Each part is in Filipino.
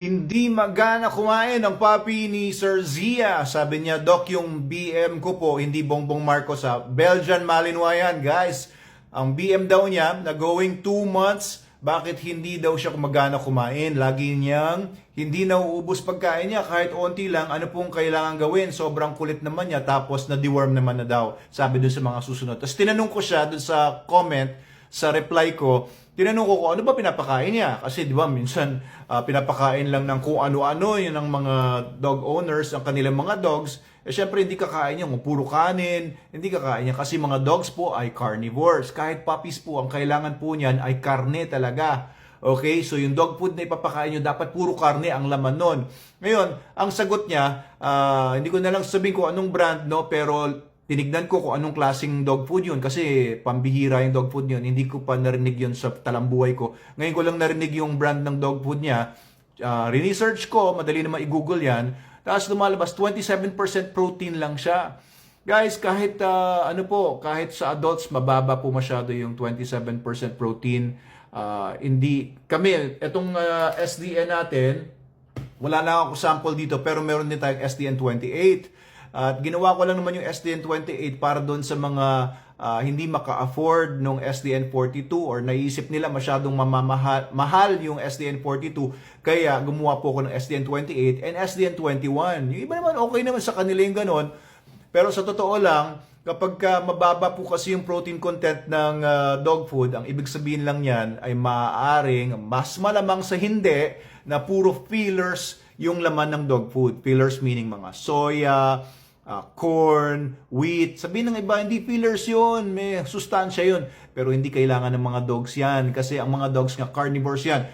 Hindi magana kumain ang papi ni Sir Zia. Sabi niya, Doc, yung BM ko po, hindi Bongbong Marcos sa Belgian Malinois yan, guys. Ang BM daw niya, na going 2 months, bakit hindi daw siya magana kumain? Lagi niyang hindi nauubos pagkain niya kahit onti lang. Ano pong kailangan gawin? Sobrang kulit naman niya tapos na-deworm naman na daw. Sabi dun sa mga susunod. Tapos tinanong ko siya dun sa comment, sa reply ko, tinanong ko kung ano ba pinapakain niya. Kasi di ba minsan ah, pinapakain lang ng kung ano-ano yun ang mga dog owners, ang kanilang mga dogs. Eh syempre hindi kakain niya puro kanin, hindi kakain niya kasi mga dogs po ay carnivores. Kahit puppies po, ang kailangan po niyan ay karne talaga. Okay, so yung dog food na ipapakain nyo, dapat puro karne ang laman nun. Ngayon, ang sagot niya, ah, hindi ko na lang sabihin kung anong brand, no, pero tinignan ko kung anong klaseng dog food yun kasi pambihira yung dog food yun. Hindi ko pa narinig yun sa talambuhay ko. Ngayon ko lang narinig yung brand ng dog food niya. Uh, research ko, madali naman i-google yan. Tapos lumalabas, 27% protein lang siya. Guys, kahit ah, ano po, kahit sa adults, mababa po masyado yung 27% protein. Ah, hindi, kami, itong ah, SDN natin, wala na ako sample dito pero meron din tayong SDN 28. At ginawa ko lang naman yung SDN 28 para doon sa mga ah, hindi maka-afford nung SDN 42 or naisip nila masyadong mamamahal mahal yung SDN 42 kaya gumawa po ako ng SDN 28 and SDN 21. Yung iba naman okay naman sa kanila yung ganon. Pero sa totoo lang, kapag ka mababa po kasi yung protein content ng ah, dog food, ang ibig sabihin lang yan ay maaaring mas malamang sa hindi na puro fillers yung laman ng dog food. Fillers meaning mga soya, ah, corn, wheat. Sabihin ng iba, hindi fillers yun, may sustansya yun. Pero hindi kailangan ng mga dogs yan kasi ang mga dogs nga carnivores yan.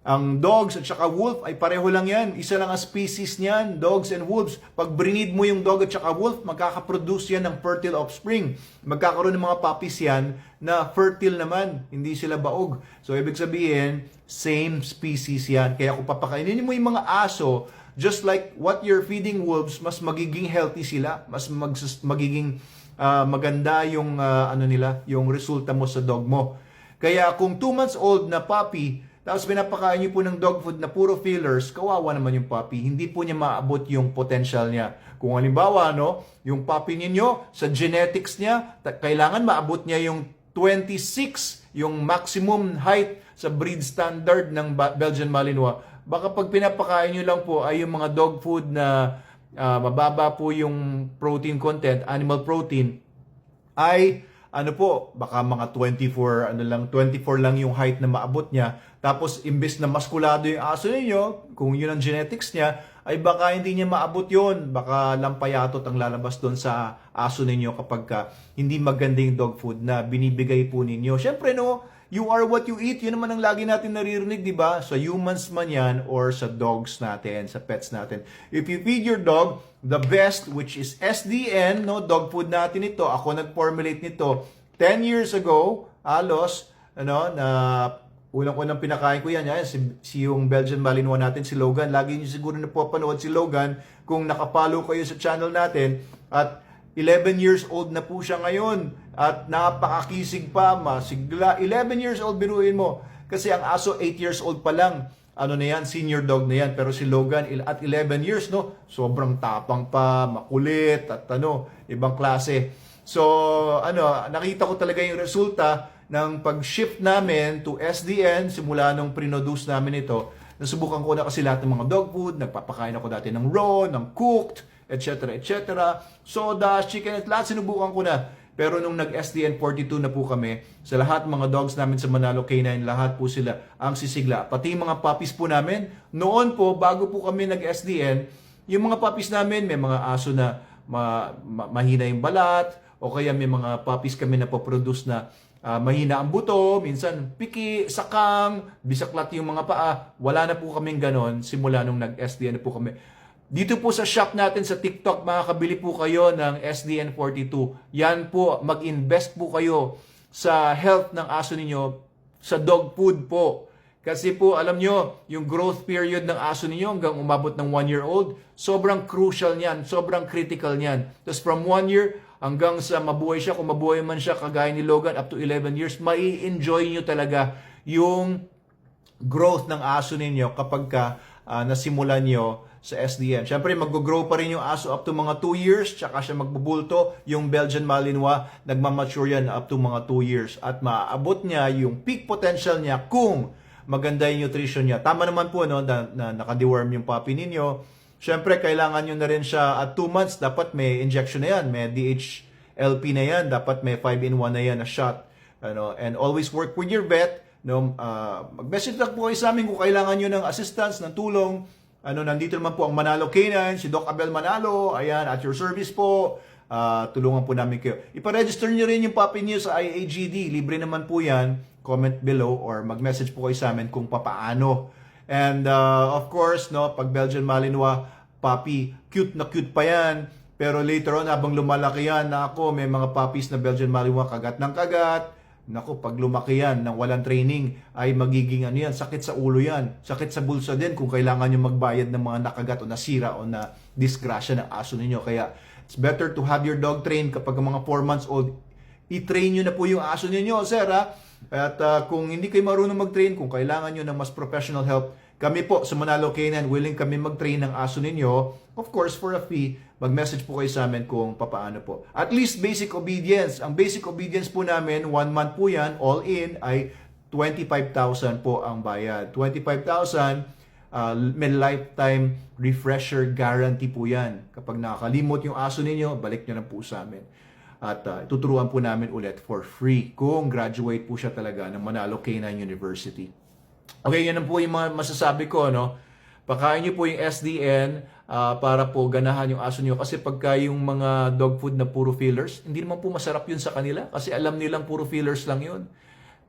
Ang dogs at saka wolf ay pareho lang yan. Isa lang ang species niyan, dogs and wolves. Pag breed mo yung dog at saka wolf, magkakaproduce yan ng fertile offspring. Magkakaroon ng mga puppies yan na fertile naman, hindi sila baog. So, ibig sabihin, same species yan. Kaya kung papakainin mo yung mga aso, just like what you're feeding wolves, mas magiging healthy sila, mas mag, magiging ah, maganda yung ah, ano nila, yung resulta mo sa dog mo. Kaya kung 2 months old na puppy, tapos pinapakain niyo po ng dog food na puro fillers, kawawa naman yung puppy. Hindi po niya maabot yung potential niya. Kung halimbawa, no, yung puppy ninyo, sa genetics niya, kailangan maabot niya yung 26, yung maximum height sa breed standard ng Belgian Malinois. Baka pag pinapakain niyo lang po ay yung mga dog food na ah, mababa po yung protein content, animal protein, ay ano po, baka mga 24, ano lang, 24 lang yung height na maabot niya. Tapos, imbes na maskulado yung aso ninyo, kung yun ang genetics niya, ay baka hindi niya maabot yun. Baka lampayatot ang lalabas doon sa aso ninyo kapag ka hindi maganda yung dog food na binibigay po ninyo. Siyempre, no, you are what you eat. Yun naman ang lagi natin naririnig, di ba? Sa humans man yan or sa dogs natin, sa pets natin. If you feed your dog the best, which is SDN, no, dog food natin ito. Ako nag-formulate nito 10 years ago, alos, ano, na unang-unang pinakain ko yan, yan si, si yung Belgian Malinois natin, si Logan. Lagi niyo siguro napapanood si Logan kung nakapalo kayo sa channel natin. At 11 years old na po siya ngayon at napakakisig pa, masigla. 11 years old, biruin mo. Kasi ang aso 8 years old pa lang. Ano na yan, senior dog na yan. Pero si Logan at 11 years, no, sobrang tapang pa, makulit, at ano, ibang klase. So, ano, nakita ko talaga yung resulta ng pag-shift namin to SDN simula nung produce namin ito. Nasubukan ko na kasi lahat ng mga dog food, nagpapakain ako dati ng raw, ng cooked, etc. etc. Soda, chicken, at lahat sinubukan ko na. Pero nung nag-SDN 42 na po kami, sa lahat mga dogs namin sa Manalo K9, lahat po sila ang sisigla. Pati mga puppies po namin, noon po, bago po kami nag-SDN, yung mga puppies namin, may mga aso na ma- ma- mahina yung balat, o kaya may mga puppies kami na poproduce na ah, mahina ang buto, minsan piki, sakang, bisaklat yung mga paa. Wala na po kaming ganon simula nung nag-SDN na po kami. Dito po sa shop natin sa TikTok, makakabili po kayo ng SDN42. Yan po, mag-invest po kayo sa health ng aso ninyo sa dog food po. Kasi po, alam nyo, yung growth period ng aso ninyo hanggang umabot ng 1 year old, sobrang crucial niyan, sobrang critical niyan. Tapos from 1 year hanggang sa mabuhay siya, kung mabuhay man siya kagaya ni Logan up to 11 years, mai-enjoy nyo talaga yung growth ng aso ninyo kapag ka ah, na simulan nyo sa SDN. Siyempre, mag-grow pa rin yung aso up to mga 2 years, tsaka siya magbubulto. Yung Belgian Malinois, nagmamature yan up to mga 2 years. At maaabot niya yung peak potential niya kung maganda yung nutrition niya. Tama naman po no, na, na naka-deworm yung puppy ninyo. Siyempre, kailangan nyo na rin siya at 2 months, dapat may injection na yan, may DHLP na yan, dapat may 5-in-1 na yan na shot. Ano, and always work with your vet. No, ah, mag-message lang po kayo sa amin kung kailangan nyo ng assistance, ng tulong. Ano, nandito naman po ang Manalo Canine, si Doc Abel Manalo. Ayan, at your service po. Ah, tulungan po namin kayo. Iparegister nyo rin yung puppy niyo sa IAGD. Libre naman po yan. Comment below or mag-message po kayo sa amin kung papaano. And uh, of course, no, pag Belgian Malinois puppy, cute na cute pa yan. Pero later on, habang lumalaki yan, na ako, may mga puppies na Belgian Malinois kagat ng kagat. Nako, pag lumaki yan ng walang training, ay magiging ano yan, sakit sa ulo yan. Sakit sa bulsa din kung kailangan nyo magbayad ng mga nakagat o nasira o na disgrasya ng aso ninyo. Kaya, it's better to have your dog trained kapag mga 4 months old. I-train nyo na po yung aso ninyo, sir, ha? At uh, kung hindi kayo marunong mag-train, kung kailangan nyo ng mas professional help, kami po sa Manalo Canine, willing kami mag-train ng aso ninyo. Of course, for a fee, mag-message po kayo sa amin kung papaano po. At least basic obedience. Ang basic obedience po namin, one month po yan, all in, ay 25,000 po ang bayad. 25,000, uh, may lifetime refresher guarantee po yan. Kapag nakakalimot yung aso ninyo, balik nyo na po sa amin. At uh, tuturuan po namin ulit for free kung graduate po siya talaga ng Manalo K9 University. Okay, yan po yung mga masasabi ko, no? Pakain niyo po yung SDN ah, para po ganahan yung aso niyo. Kasi pagka yung mga dog food na puro fillers, hindi naman po masarap yun sa kanila. Kasi alam nilang puro fillers lang yun.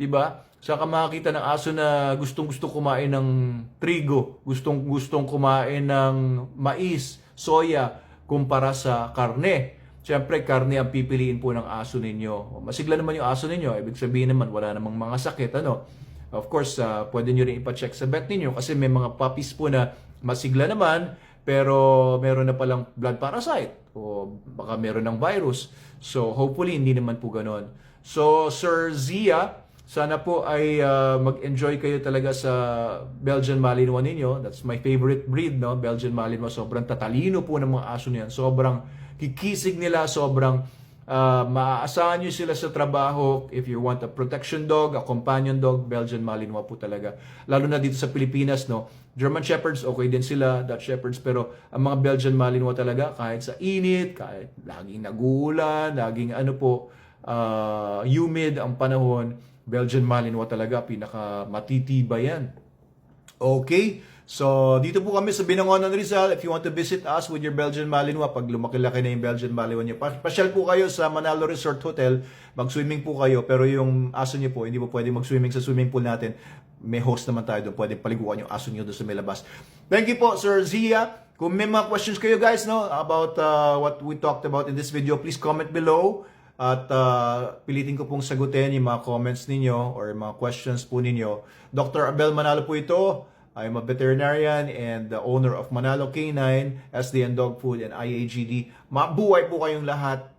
Di ba? Saka makakita ng aso na gustong-gusto kumain ng trigo, gustong-gustong kumain ng mais, soya, kumpara sa karne. Siyempre, karne ang pipiliin po ng aso ninyo. Masigla naman yung aso ninyo. Ibig sabihin naman, wala namang mga sakit. Ano? Of course, ah, pwede nyo rin ipacheck sa vet ninyo kasi may mga puppies po na masigla naman pero meron na palang blood parasite o baka meron ng virus. So, hopefully, hindi naman po ganon. So, Sir Zia, sana po ay ah, mag-enjoy kayo talaga sa Belgian Malinois ninyo. That's my favorite breed, no? Belgian Malinois. Sobrang tatalino po ng mga aso niyan. Sobrang kikisig nila, sobrang uh, maaasahan nyo sila sa trabaho. If you want a protection dog, a companion dog, Belgian Malinois po talaga. Lalo na dito sa Pilipinas, no? German Shepherds, okay din sila, Dutch Shepherds, pero ang mga Belgian Malinois talaga, kahit sa init, kahit laging nagulan, laging ano po, uh, humid ang panahon, Belgian Malinois talaga, pinaka matitibay yan. Okay? So, dito po kami sa Binangonan Rizal. If you want to visit us with your Belgian Malinois, pag lumaki-laki na yung Belgian Malinois niyo, pa- pasyal po kayo sa Manalo Resort Hotel, mag-swimming po kayo, pero yung aso niyo po, hindi po pwede mag-swimming sa swimming pool natin. May host naman tayo doon, pwede paliguan yung aso niyo doon sa may labas. Thank you po, Sir Zia. Kung may mga questions kayo guys, no, about uh, what we talked about in this video, please comment below. At uh, pilitin ko pong sagutin yung mga comments ninyo or mga questions po ninyo. Dr. Abel Manalo po ito. I'm a veterinarian and the owner of Manalo K9, SDN Dog Food and IAGD. Mabuhay po kayong lahat.